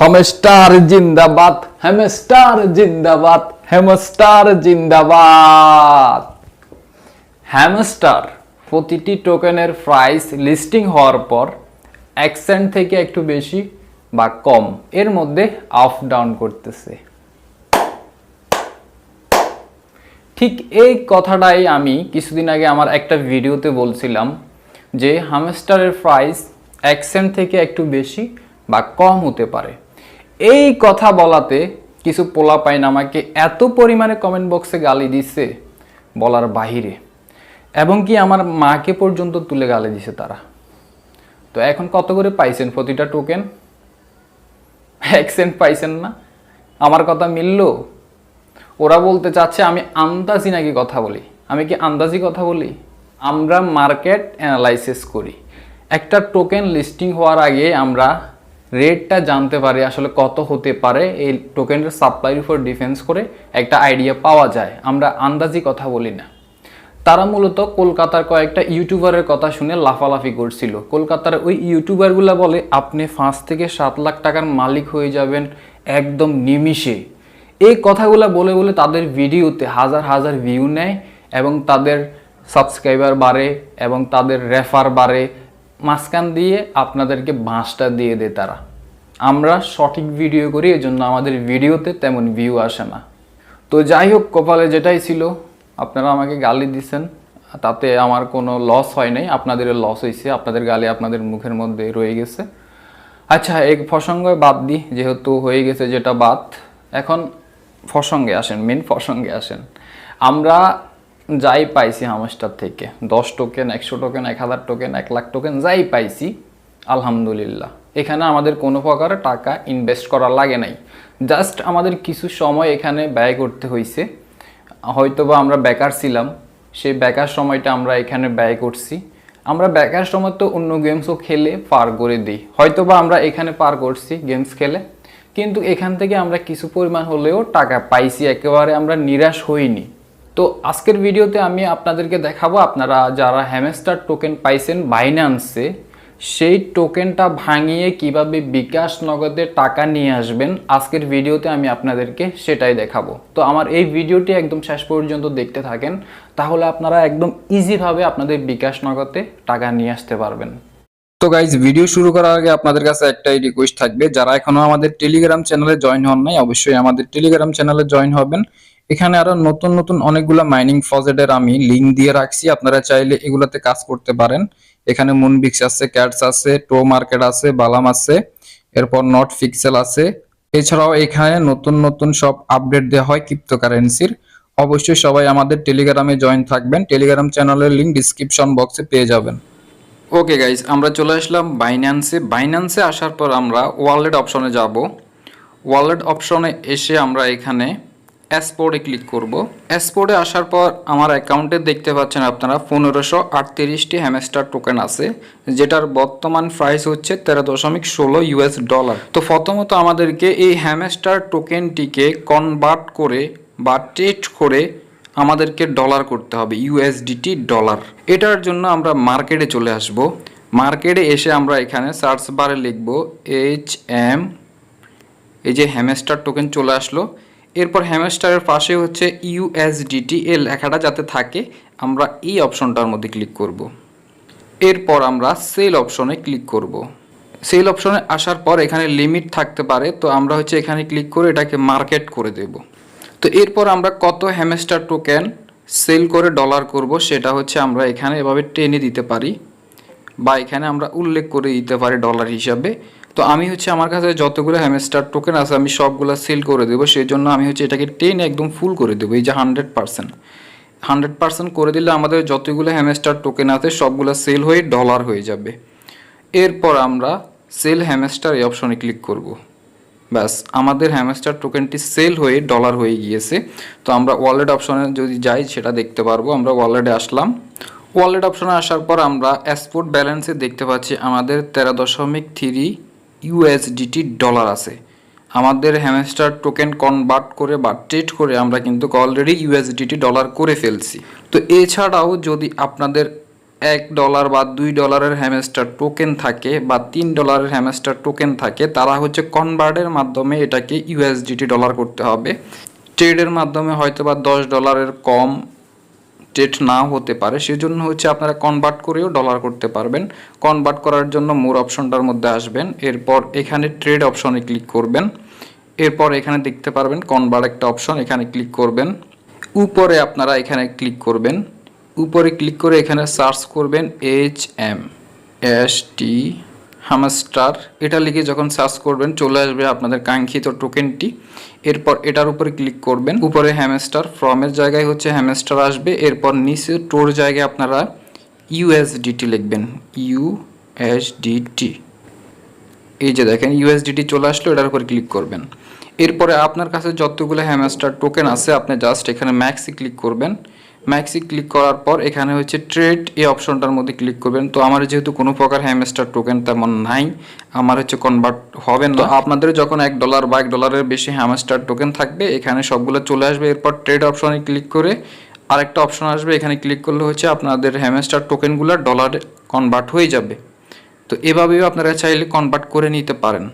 হমস্টার জিন্দাবাদ হ্যামস্টার জিন্দাবাদ হ্যামস্টার জিন্দাবাদ। হ্যামস্টার প্রতিটি টোকেনের প্রাইস লিস্টিং হওয়ার পর এক সেন্ট থেকে একটু বেশি বা কম, এর মধ্যে আপ ডাউন করতেছে। ঠিক এই কথাটাই আমি কিছুদিন আগে আমার একটা ভিডিওতে বলছিলাম যে, হামস্টারের প্রাইস এক সেন্ট থেকে একটু বেশি বা কম হতে পারে। এই কথা বলাতে কিছু পোলা পাইন আমাকে এত পরিমাণে কমেন্ট বক্সে গালি দিচ্ছে বলার বাহিরে, এবং কি আমার মাকে পর্যন্ত তুলে গালি দিছে তারা। তো এখন কত করে পাইছেন? প্রতিটা টোকেন এক সেন্ট পাইছেন না? আমার কথা মিললো? ওরা বলতে চাচ্ছে, আমি আন্দাজি নাকি কথা বলি? আমি কি আন্দাজি কথা বলি? আমরা মার্কেট অ্যানালাইসিস করি। একটা টোকেন লিস্টিং হওয়ার আগে আমরা রেটটা জানতে পারে, আসলে কত হতে পারে, এই টোকেনের সাপ্লাইয়ের উপর ডিফেন্স করে একটা আইডিয়া পাওয়া যায়। আমরা আন্দাজি কথা বলি না। তারা মূলত কলকাতার কয়েকটা ইউটিউবারের কথা শুনে লাফালাফি করছিল। কলকাতার ওই ইউটিউবারগুলো বলে, আপনি পাঁচ থেকে সাত লাখ টাকার মালিক হয়ে যাবেন একদম নিমিষে। এই কথাগুলো বলে বলে তাদের ভিডিওতে হাজার হাজার ভিউ নেয় এবং তাদের সাবস্ক্রাইবার বাড়ে এবং তাদের রেফার বাড়ে। মাঝখান দিয়ে আপনাদেরকে বাঁশটা দিয়ে দেয় তারা। আমরা সঠিক ভিডিও করি এই জন্য আমাদের ভিডিওতে তেমন ভিউ আসে না। তো যাই হোক, কপালে যেটাই ছিল, আপনারা আমাকে গালি দিছেন, তাতে আমার কোনো লস হয় নাই। আপনাদের লস হয়েছে আপনাদের গালি আপনাদের মুখের মধ্যে রয়ে গেছে। আচ্ছা এই প্রসঙ্গ বাদ দিই যেহেতু হয়ে গেছে যেটা বাদ। এখন প্রসঙ্গে আসেন মেন প্রসঙ্গে আসেন। আমরা যাই পাইছি হামস্টার থেকে। দশ টোকেন একশো টোকেন এক হাজার টোকেন এক লাখ টোকেন যাই পাইছি, আলহামদুলিল্লাহ। এখানে আমাদের কোনো প্রকার টাকা ইনভেস্ট করা লাগে নাই। জাস্ট আমাদের কিছু সময় এখানে ব্যয় করতে হয়েছে হয়তোবা আমরা বেকার ছিলাম, সেই বেকার সময়টা আমরা এখানে ব্যয় করছি। আমরা বেকার সময় তো অন্য গেমসও খেলে পার করে দিই। হয়তোবা আমরা এখানে পার করছি গেমস খেলে। কিন্তু এখান থেকে আমরা কিছু পরিমাণ হলেও টাকা পাইছি, একেবারে আমরা নিরাশ হইনি। তো আজকের ভিডিওতে আমি আপনাদেরকে দেখাবো, আপনারা যারা হ্যামেস্টার টোকেন পাইছেন বাইন্যান্সে সেই টোকেনটা ভাঙিয়ে কীভাবে বিকাশ নগদে টাকা নিয়ে আসবেন, আজকের ভিডিওতে আমি আপনাদেরকে সেটাই দেখাবো। তো আমার এই ভিডিওটি একদম শেষ পর্যন্ত দেখতে থাকেন, তাহলে আপনারা একদম ইজিভাবে আপনাদের বিকাশ নগদে টাকা নিয়ে আসতে পারবেন। তো গাইজ ভিডিও শুরু করার আগে আপনাদের কাছে একটাই রিকোয়েস্ট থাকবে, যারা এখনও আমাদের টেলিগ্রাম চ্যানেলে জয়েন হন নাই, অবশ্যই আমাদের টেলিগ্রাম চ্যানেলে জয়েন হবেন। এখানে আরও নতুন নতুন অনেকগুলো মাইনিং প্রজেক্টের আমি লিংক দিয়ে রাখছি। আপনারা চাইলে এগুলোতে কাজ করতে পারেন। এখানে মুনবিক্স আছে ক্যাটস আছে টো মার্কেট আছে বালাম আছে, এরপর নট ফিক্সেল আছে। এছাড়াও এখানে নতুন নতুন সব আপডেট দেওয়া হয় ক্রিপ্টোকারেন্সির অবশ্যই সবাই আমাদের টেলিগ্রামে জয়েন থাকবেন। টেলিগ্রাম চ্যানেলের লিংক ডিসক্রিপশন বক্সে পেয়ে যাবেন। ওকে গাইজ আমরা চলে আসলাম বাইন্যান্সে বাইন্যান্সে আসার পর আমরা ওয়ালেট অপশনে যাব। ওয়ালেট অপশনে এসে আমরা এখানে অ্যাসপোর্টে ক্লিক করব। অ্যাসপোর্টে আসার পর আমার অ্যাকাউন্টে দেখতে পাচ্ছেন আপনারা পনেরোশো আটত্রিশটি হ্যামস্টার টোকেন আছে, যেটার বর্তমান প্রাইস হচ্ছে তেরো দশমিক ষোলো ইউএস ডলার তো প্রথমত আমাদেরকে এই হ্যামস্টার টোকেনটিকে কনভার্ট করে বা ট্রেড করে আমাদেরকে ডলার করতে হবে ইউএসডিটি ডলার এটার জন্য আমরা মার্কেটে চলে আসব। মার্কেটে এসে আমরা এখানে সার্চ বারে লিখব এইচ এম এই যে হ্যামস্টার টোকেন চলে আসলো। এরপর হ্যামেস্টারের পাশে হচ্ছে ইউএসডিটি এর লেখাটা যাতে থাকে, আমরা এই অপশনটার মধ্যে ক্লিক করব। এরপর আমরা সেল অপশনে ক্লিক করব। সেল অপশনে আসার পর এখানে লিমিট থাকতে পারে, তো আমরা হচ্ছে এখানে ক্লিক করে এটাকে মার্কেট করে দেব। তো এরপর আমরা কত হ্যামস্টার টোকেন সেল করে ডলার করব, সেটা হচ্ছে আমরা এখানে এভাবে টেনে দিতে পারি, বা এখানে আমরা উল্লেখ করে দিতে পারি ডলার হিসাবে। তো আমি হচ্ছে আমার কাছে যতগুলো হ্যামস্টার টোকেন আছে, আমি সবগুলো সেল করে দেবো। সেই জন্য আমি হচ্ছে এটাকে টেন একদম ফুল করে দেবো, এই যে হান্ড্রেড পার্সেন্ট হান্ড্রেড পার্সেন্ট করে দিলে আমাদের যতগুলো হ্যামস্টার টোকেন আছে, সবগুলো সেল হয়ে ডলার হয়ে যাবে। এরপর আমরা সেল হ্যামস্টার এই অপশনে ক্লিক করব। ব্যাস, আমাদের হ্যামস্টার টোকেনটি সেল হয়ে ডলার হয়ে গিয়েছে। তো আমরা ওয়ালেট অপশনে যদি যাই, সেটা দেখতে পারব। আমরা ওয়ালেটে আসলাম। ওয়ালেট অপশনে আসার পর আমরা এক্সপোর্ট ব্যালেন্সে দেখতে পাচ্ছি আমাদের তেরো দশমিক থ্রি ইউএসডিটি ডলার আছে। আমাদের হ্যামস্টার টোকেন কনভার্ট করে বা ট্রেড করে আমরা কিন্তু অলরেডি ইউএসডিটি ডলার করে ফেলছি। তো এছাড়াও যদি আপনাদের এক ডলার বা দুই ডলারের হ্যামস্টার টোকেন থাকে বা তিন ডলারের হ্যামস্টার টোকেন থাকে, তারা হচ্ছে কনভার্টের মাধ্যমে এটাকে ইউএসডিটি ডলার করতে হবে। ট্রেডের মাধ্যমে হয়তো বা দশ ডলারের কম ট্রেড নাও হতে পারে, সেজন্য হচ্ছে আপনারা কনভার্ট করেও ডলার করতে পারবেন। কনভার্ট করার জন্য মোর অপশনটার মধ্যে আসবেন। এরপর এখানে ট্রেড অপশনে ক্লিক করবেন। এরপর এখানে দেখতে পারবেন কনভার্ট একটা অপশন এখানে ক্লিক করবেন। উপরে আপনারা এখানে ক্লিক করবেন। উপরে ক্লিক করে এখানে সার্চ করবেন H M S T hamster এটা লিখে যখন সার্চ করবেন, চলে আসবে আপনাদের কাঙ্ক্ষিত টোকেনটি এরপর এটার উপরে ক্লিক করবেন। উপরে হ্যামস্টার ফ্রমের জায়গায় হচ্ছে হ্যামস্টার আসবে। এরপর নিচে টোর জায়গায় আপনারা ইউএসডিটি লিখবেন। ইউএসডিটি এই যে দেখেন ইউএসডিটি চলে আসলো, এটার উপর ক্লিক করবেন। এরপরে আপনার কাছে যতগুলো হ্যামস্টার টোকেন আছে, আপনি জাস্ট এখানে ম্যাক্সি ক্লিক করবেন। ম্যাক্সি ক্লিক করার পর এখানে হচ্ছে ট্রেড এই অপশনটার মধ্যে ক্লিক করবেন। তো আমার যেহেতু কোনো প্রকার হ্যামস্টার টোকেন তেমন নাই আমার হচ্ছে কনভার্ট হবে না। আপনাদের যখন এক ডলার বা এক ডলারের বেশি হ্যামস্টার টোকেন থাকবে এখানে সবগুলো চলে আসবে। এরপর ট্রেড অপশনে ক্লিক করে আরেকটা অপশন আসবে। এখানে ক্লিক করলে হচ্ছে আপনাদের হ্যামস্টার টোকেনগুলো ডলারে কনভার্ট হয়ে যাবে। তো এভাবেও আপনারা চাইলে কনভার্ট করে নিতে পারেন।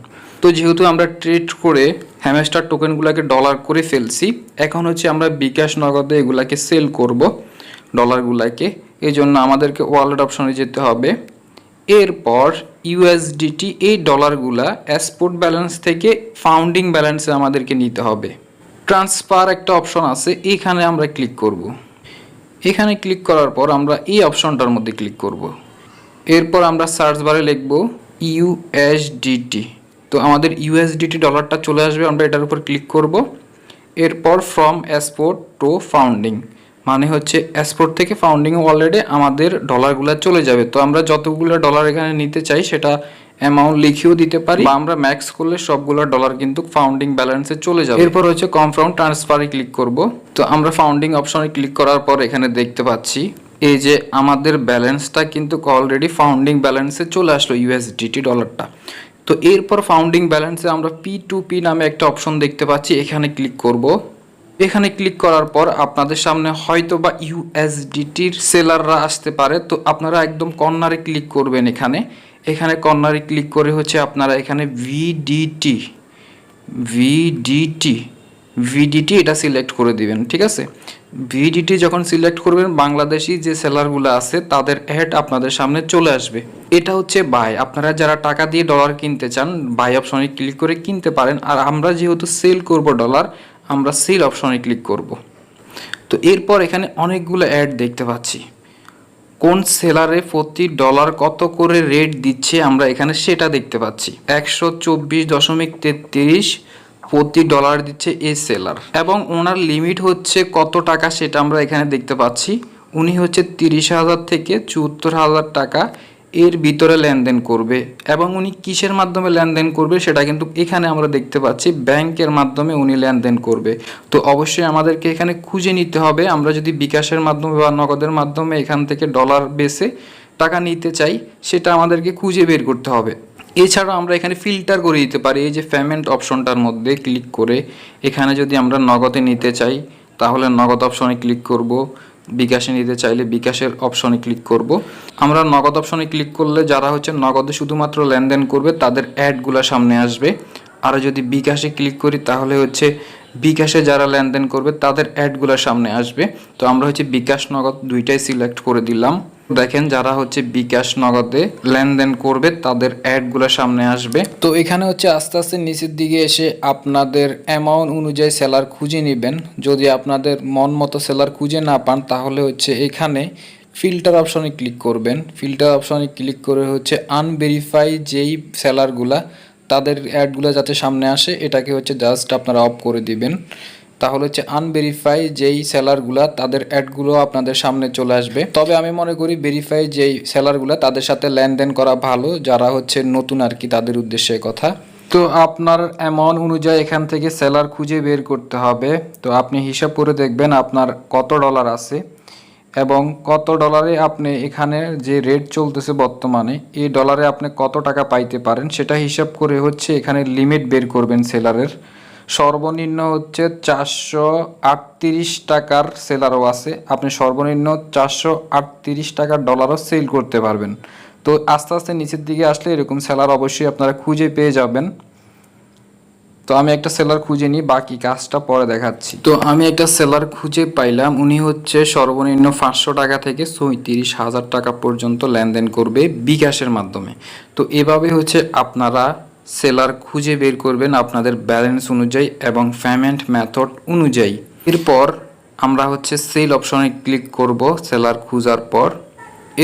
তো যেহেতু আমরা ট্রেড করে হ্যামেস্টার টোকেনগুলোকে ডলার করে ফেলছি, এখন হচ্ছে আমরা বিকাশ নগদে এগুলাকে সেল করব ডলারগুলোকে এই জন্য আমাদেরকে ওয়ালেট অপশনে যেতে হবে। এরপর ইউএসডিটি এই ডলারগুলা এক্সপোর্ট ব্যালেন্স থেকে ফাউন্ডিং ব্যালেন্সে আমাদেরকে নিতে হবে। ট্রান্সফার একটা অপশন আছে, এখানে আমরা ক্লিক করব। এখানে ক্লিক করার পর আমরা এই অপশনটার মধ্যে ক্লিক করব। এরপর আমরা সার্চ বারে লিখব ইউএসডিটি আমাদের ইউএসডিটি ডলারটা চলে আসবে, আমরা এটার উপর ক্লিক করব। এরপর ফ্রম এক্সপোর্ট টু ফাউন্ডিং মানে হচ্ছে এক্সপোর্ট থেকে ফাউন্ডিং অলরেডি আমাদের ডলারগুলো চলে যাবে। তো আমরা যতগুলো ডলার এখানে নিতে চাই, সেটা অ্যামাউন্ট লিখেও দিতে পারি বা আমরা ম্যাক্স করলে সবগুলো ডলার কিন্তু ফাউন্ডিং ব্যালেন্সে চলে যাবে। এরপর হচ্ছে কনফার্ম ট্রান্সফারে ক্লিক করব। তো আমরা ফাউন্ডিং অপশনে ক্লিক করার পর এখানে দেখতে পাচ্ছি, এই যে আমাদের ব্যালেন্সটা কিন্তু অলরেডি ফাউন্ডিং ব্যালেন্সে চলে আসলো ইউএসডিটি ডলারটা তো এরপর ফাউন্ডিং ব্যালেন্সে আমরা পি টু পি নামে একটা অপশন দেখতে পাচ্ছি, এখানে ক্লিক করব। এখানে ক্লিক করার পর আপনাদের সামনে হয়তো বা ইউএসডিটির সেলাররা আসতে পারে, তো আপনারা একদম কর্নারে ক্লিক করবেন এখানে। এখানে কর্নারে ক্লিক করে হচ্ছে আপনারা এখানে ভিডিটি ভিডিটি ভিডিটি এটা সিলেক্ট করে দিবেন, ঠিক আছে? ভিডিটি যখন সিলেক্ট করবেন, বাংলাদেশি যে সেলারগুলো আছে, তাদের অ্যাড আপনাদের সামনে চলে আসবে। এটা হচ্ছে বাই আপনারা যারা টাকা দিয়ে ডলার কিনতে চান বাই অপশনে ক্লিক করে কিনতে পারেন। আর আমরা যেহেতু সেল করব ডলার আমরা সেল অপশনে ক্লিক করব। তো এরপর এখানে অনেকগুলো অ্যাড দেখতে পাচ্ছি। কোন সেলারে প্রতি ডলার কত করে রেট দিচ্ছে, আমরা এখানে সেটা দেখতে পাচ্ছি। একশো চব্বিশ দশমিক তেত্রিশ প্রতি ডলার দিচ্ছে এই সেলার। এবং ওনার লিমিট হচ্ছে কত টাকা সেটা আমরা এখানে দেখতে পাচ্ছি। উনি হচ্ছে তিরিশ হাজার থেকে চুয়াত্তর হাজার টাকা এর ভিতরে লেনদেন করবে। এবং উনি কিসের মাধ্যমে লেনদেন করবে সেটা কিন্তু এখানে আমরা দেখতে পাচ্ছি। ব্যাংকের মাধ্যমে উনি লেনদেন করবে। তো অবশ্যই আমাদেরকে এখানে খুঁজে নিতে হবে। আমরা যদি বিকাশের মাধ্যমে বা নগদের মাধ্যমে এখান থেকে ডলার বেসে টাকা নিতে চাই, সেটা আমাদেরকে খুঁজে বের করতে হবে। এছাড়াও আমরা এখানে ফিল্টার করে দিতে পারি, এই যে পেমেন্ট অপশনটার মধ্যে ক্লিক করে। এখানে যদি আমরা নগদে নিতে চাই, তাহলে নগদ অপশনে ক্লিক করব। বিকাশে নিতে চাইলে বিকাশের অপশনে ক্লিক করব। আমরা নগদ অপশনে ক্লিক করলে যারা হচ্ছে নগদে শুধুমাত্র লেনদেন করবে, তাদের অ্যাডগুলো সামনে আসবে। আর যদি বিকাশে ক্লিক করি, তাহলে হচ্ছে বিকাশে যারা লেনদেন করবে, তাদের অ্যাডগুলো সামনে আসবে। তো আমরা হচ্ছে বিকাশ নগদ দুইটাই সিলেক্ট করে দিলাম। দেখেন যারা হচ্ছে বিকাশ নগদে লেনদেন করবে, তাদের অ্যাডগুলো সামনে আসবে। তো এখানে হচ্ছে আস্তে আস্তে নিচের দিকে এসে আপনাদের অ্যামাউন্ট অনুযায়ী সেলার খুঁজে নেবেন। যদি আপনাদের মন মতো সেলার খুঁজে না পান, তাহলে হচ্ছে এখানে ফিল্টার অপশনে ক্লিক করবেন। ফিল্টার অপশনে ক্লিক করে হচ্ছে আনভেরিফাই যেই সেলারগুলা তাদের অ্যাডগুলো যাতে সামনে আসে, এটাকে হচ্ছে জাস্ট আপনারা অফ করে দিবেন। তাহলে হচ্ছে আনভেরিফাই যেই সেলারগুলা তাদের অ্যাডগুলো আপনাদের সামনে চলে আসবে। তবে আমি মনে করি ভেরিফাই যেই সেলারগুলা তাদের সাথে লেনদেন করা ভালো, যারা হচ্ছে নতুন আর কি তাদের উদ্দেশ্যে কথা। তো আপনার অ্যামাউন্ট অনুযায়ী এখান থেকে সেলার খুঁজে বের করতে হবে। তো আপনি হিসাব করে দেখবেন আপনার কত ডলার আছে এবং কত ডলারে আপনি এখানে যে রেট চলতেছে বর্তমানে, এই ডলারে আপনি কত টাকা পাইতে পারেন, সেটা হিসাব করে হচ্ছে এখানে লিমিট বের করবেন সেলারের সর্বনিম্ন হচ্ছে চারশো আটত্রিশ টাকার সেলারও আছে। আপনি সর্বনিম্ন চারশো আটত্রিশ টাকার ডলারও সেল করতে পারবেন। তো আস্তে আস্তে নিচের দিকে আসলে এরকম সেলার অবশ্যই আপনারা খুঁজে পেয়ে যাবেন। তো আমি একটা সেলার খুঁজে নিই, বাকি কাজটা পরে দেখাচ্ছি। তো আমি একটা সেলার খুঁজে পাইলাম, উনি হচ্ছে সর্বনিম্ন পাঁচশো টাকা থেকে চৌত্রিশ হাজার টাকা পর্যন্ত লেনদেন করবে বিকাশের মাধ্যমে। তো এভাবে হচ্ছে আপনারা সেলার খুঁজে বের করবেন আপনাদের ব্যালেন্স অনুযায়ী এবং পেমেন্ট মেথড অনুযায়ী। এরপর আমরা হচ্ছে সেল অপশনে ক্লিক করব সেলার খোঁজার পর।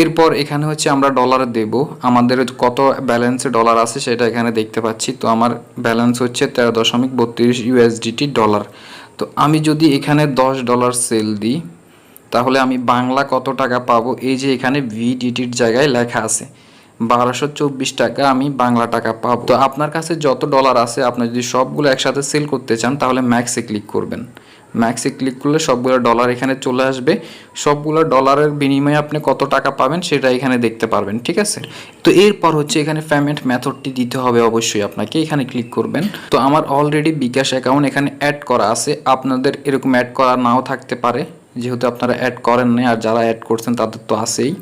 এরপর এখানে হচ্ছে আমরা ডলার দেব। আমাদের কত ব্যালেন্সে ডলার আছে সেটা এখানে দেখতে পাচ্ছি। তো আমার ব্যালেন্স হচ্ছে তেরো দশমিক বত্রিশ ইউএসডিটি ডলার তো আমি যদি এখানে দশ ডলার সেল দিই, তাহলে আমি বাংলা কত টাকা পাবো? এই যে এখানে ভিডিটির জায়গায় লেখা আছে। বারোশো চব্বিশ টাকা আমি বাংলা টাকা পাবো। তো আপনার কাছে যত ডলার আছে, আপনি যদি সবগুলো একসাথে সেল করতে চান, তাহলে ম্যাক্সে ক্লিক করবেন। ম্যাক্সে ক্লিক করলে সবগুলো ডলার এখানে চলে আসবে। সবগুলো ডলারের বিনিময়ে আপনি কত টাকা পাবেন, সেটা এখানে দেখতে পারবেন, ঠিক আছে? তো এরপর হচ্ছে এখানে পেমেন্ট মেথডটি দিতে হবে অবশ্যই আপনাকে, এখানে ক্লিক করবেন। তো আমার অলরেডি বিকাশ অ্যাকাউন্ট এখানে অ্যাড করা আছে। আপনাদের এরকম অ্যাড করা নাও থাকতে পারে, যেহেতু আপনারা অ্যাড করেন নাই, আর যারা অ্যাড করছেন তাদের তো আছেই।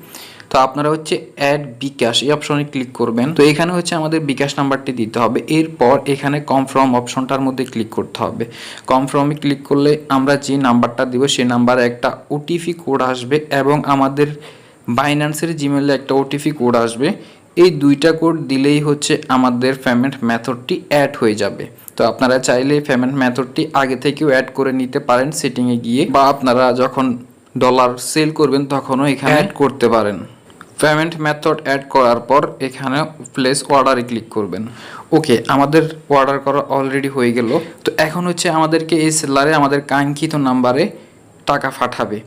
তো আপনারা হচ্ছে অ্যাড বিকাশ এই অপশনে ক্লিক করবেন। তো এখানে হচ্ছে আমাদের বিকাশ নাম্বারটি দিতে হবে। এরপর এখানে কনফার্ম অপশনটার মধ্যে ক্লিক করতে হবে। কনফার্মে ক্লিক করলে আমরা যে নাম্বারটা দিব সেই নাম্বারে একটা ওটিপি কোড আসবে এবং আমাদের বাইন্যান্সের জিমেলে একটা ওটিপি কোড আসবে। এই দুইটা কোড দিলেই হচ্ছে আমাদের পেমেন্ট মেথডটি অ্যাড হয়ে যাবে। তো আপনারা চাইলে পেমেন্ট মেথডটি আগে থেকেও অ্যাড করে নিতে পারেন সেটিংয়ে গিয়ে বা আপনারা যখন ডলার সেল করবেন তখনও এখানে অ্যাড করতে পারেন। পেমেন্ট মেথড অ্যাড করার পর এখানে প্লেস অর্ডারে ক্লিক করবেন। ওকে আমাদের অর্ডার করা অলরেডি হয়ে গেল। তো এখন হচ্ছে আমাদেরকে এই সেলারে আমাদের কাঙ্ক্ষিত নাম্বারে টাকা পাঠাবে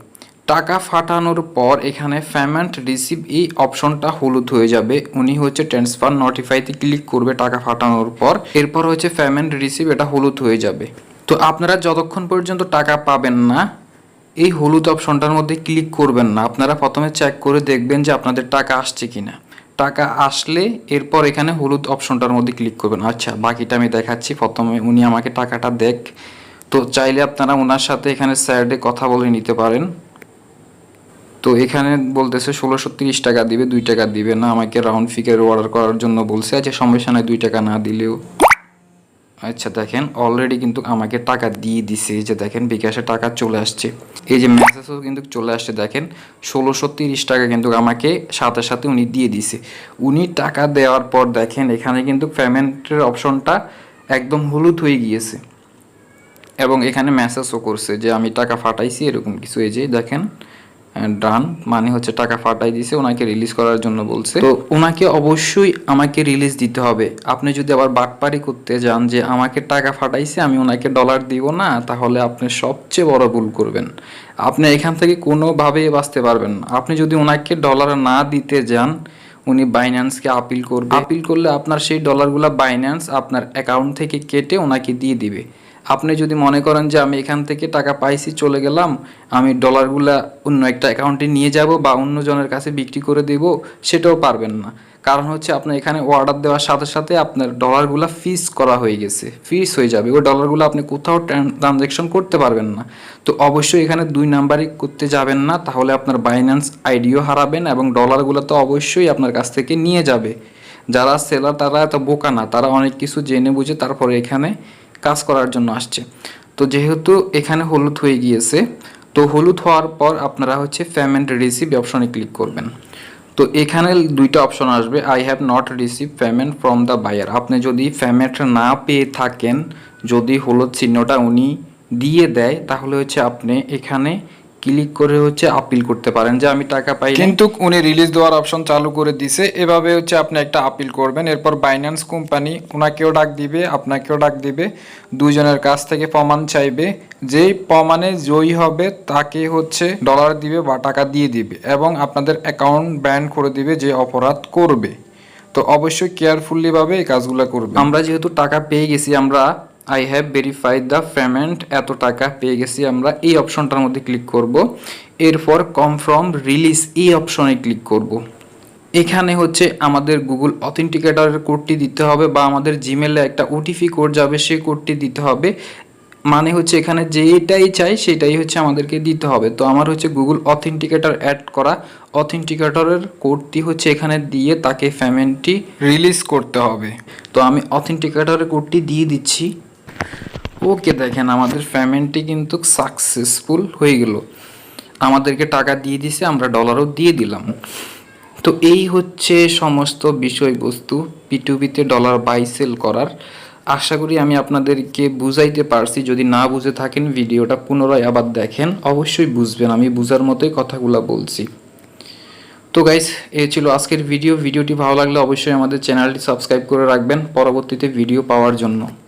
টাকা ফাটানোর পর এখানে পেমেন্ট রিসিভ এই অপশনটা হলুদ হয়ে যাবে। উনি হচ্ছে ট্রান্সফার নোটিফাইতে ক্লিক করবে টাকা ফাটানোর পর। এরপর হচ্ছে পেমেন্ট রিসিভ এটা হলুদ হয়ে যাবে। তো আপনারা যতক্ষণ পর্যন্ত টাকা পাবেন না এই হলুদ অপশনটার মধ্যে ক্লিক করবেন না। আপনারা প্রথমে চেক করে দেখবেন যে আপনাদের টাকা আসছে কিনা। টাকা আসলে এরপর এখানে হলুদ অপশনটার মধ্যে ক্লিক করবেন। আচ্ছা বাকিটা আমি দেখাচ্ছি। প্রথমে উনি আমাকে টাকাটা দেখ। তো চাইলে আপনারা ওনার সাথে এখানে স্যারডে কথা বলে নিতে পারেন। তো এখানে বলতেছে ষোলোশো তিরিশ টাকা দিবে, দুই টাকা দিবে না। আমাকে রাউন্ড ফিগার অর্ডার করার জন্য বলছে আচ্ছা সমস্যা নয় দুই টাকা না দিলেও। আচ্ছা দেখেন অলরেডি কিন্তু আমাকে টাকা দিয়ে দিছে যে দেখেন, বিকাশে টাকা চলে আসছে। এই যে মেসেজও কিন্তু চলে আসছে, দেখেন, ষোলোশো তিরিশ টাকা কিন্তু আমাকে সাথে সাথে উনি দিয়ে দিছে। উনি টাকা দেওয়ার পর, দেখেন, এখানে কিন্তু পেমেন্টের অপশনটা একদম হলুদ হয়ে গিয়েছে। এবং এখানে মেসেজও করছে যে, আমি টাকা ফাটাইছি, এরকম কিছু। এই যে, দেখেন ডান মানে হচ্ছে টাকা ফাটাই দিছে ওনাকে রিলিজ করার জন্য বলছে। তো ওনাকে অবশ্যই আমাকে রিলিজ দিতে হবে। আপনি যদি আবার বাটপারি করতে যান যে আমাকে টাকা ফাটাইছে, আমি ওনাকে ডলার দিব না, তাহলে আপনি সবচেয়ে বড় ভুল করবেন। আপনি এখান থেকে কোনোভাবেই বাঁচতে পারবেন না। আপনি যদি ওনাকে ডলার না দিতে যান, উনি বাইন্যান্সকে আপিল করবে। আপিল করলে আপনার সেই ডলারগুলো বাইন্যান্স আপনার অ্যাকাউন্ট থেকে কেটে ওনাকে দিয়ে দিবে। আপনি যদি মনে করেন যে আমি এখান থেকে টাকা পাইছি, চলে গেলাম, আমি ডলারগুলা অন্য একটা অ্যাকাউন্টে নিয়ে যাব বা অন্য জনের কাছে বিক্রি করে দেব, সেটাও পারবেন না। কারণ হচ্ছে আপনার এখানে অর্ডার দেওয়ার সাথে সাথে আপনার ডলারগুলো ফিস করা হয়ে গেছে ফিস হয়ে যাবে। ওই ডলারগুলো আপনি কোথাও ট্রানজ্যাকশন করতে পারবেন না। তো অবশ্যই এখানে দুই নাম্বারই করতে যাবেন না, তাহলে আপনার বাইন্যান্স আইডিও হারাবেন এবং ডলারগুলো তো অবশ্যই আপনার কাছ থেকে নিয়ে যাবে। যারা সেলার তারা এত বোকা না, তারা অনেক কিছু জেনে বুঝে তারপরে এখানে কাজ করার জন্য আসছে। তো যেহেতু এখানে হলুদ হয়ে গিয়েছে, তো হলুদ হওয়ার পর আপনারা হচ্ছে পেমেন্ট রিসিভ অপশনে ক্লিক করবেন। তো এখানে দুইটা অপশন আসবে I have not receive payment from the buyer আপনি যদি পেমেন্ট না পেয়ে থাকেন, যদি হলুদ চিহ্নটা উনি দিয়ে দেয়, তাহলে হচ্ছে আপনি এখানে ক্লিক করে হচ্ছে আপিল করতে পারেন যে আমি টাকা পাই কিন্তু উনি রিলিজ দেওয়ার অপশন চালু করে দিছে। এভাবে হচ্ছে আপনি একটা আপিল করবেন। এরপর বাইন্যান্স কোম্পানি ওনাকেও ডাক দিবে আপনাকেও ডাক দিবে। দুজনের কাছ থেকে প্রমাণ চাইবে। যেই প্রমাণে জয়ী হবে তাকে হচ্ছে ডলার দিবে বা টাকা দিয়ে দিবে এবং আপনাদের অ্যাকাউন্ট ব্যান করে দিবে যে অপরাধ করবে। তো অবশ্যই কেয়ারফুলি ভাবে এই কাজগুলো করবে আমরা যেহেতু টাকা পেয়ে গেছি আমরা I have verified the payment এত টাকা পেয়ে গেছি আমরা এই অপশনটার মধ্যে ক্লিক করব। এরপর কনফার্ম রিলিজ এই অপশনে ক্লিক করব। এখানে হচ্ছে আমাদের গুগল অথেন্টিকেটরের কোডটি দিতে হবে বা আমাদের জিমেলে একটা ওটিপি কোড যাবে সেই কোডটি দিতে হবে। মানে হচ্ছে এখানে যেটাই চাই সেটাই হচ্ছে আমাদেরকে দিতে হবে। তো আমার হচ্ছে গুগল অথেন্টিকেটর অ্যাড করা অথেন্টিকেটরের কোডটি হচ্ছে এখানে দিয়ে তাকে পেমেন্টটি রিলিজ করতে হবে। তো আমি অথেন্টিকেটরের কোডটি দিয়ে দিচ্ছি। ওকে দেখেন, আমাদের পেমেন্টটি কিন্তু সাকসেসফুল হয়ে গেল। আমাদেরকে টাকা দিয়ে দিছে, আমরা ডলারও দিয়ে দিলাম। তো এই হচ্ছে সমস্ত বিষয়বস্তু পিটুবিতে ডলার বাই সেল করার। আশা করি আমি আপনাদেরকে বুঝাইতে পারছি। যদি না বুঝে থাকেন, ভিডিওটা পুনরায় আবার দেখেন, অবশ্যই বুঝবেন। আমি বুঝার মতোই কথাগুলো বলছি। তো গাইস এ ছিল আজকের ভিডিও ভিডিওটি ভালো লাগলে অবশ্যই আমাদের চ্যানেলটি সাবস্ক্রাইব করে রাখবেন। পরবর্তীতে ভিডিও পাওয়ার জন্য।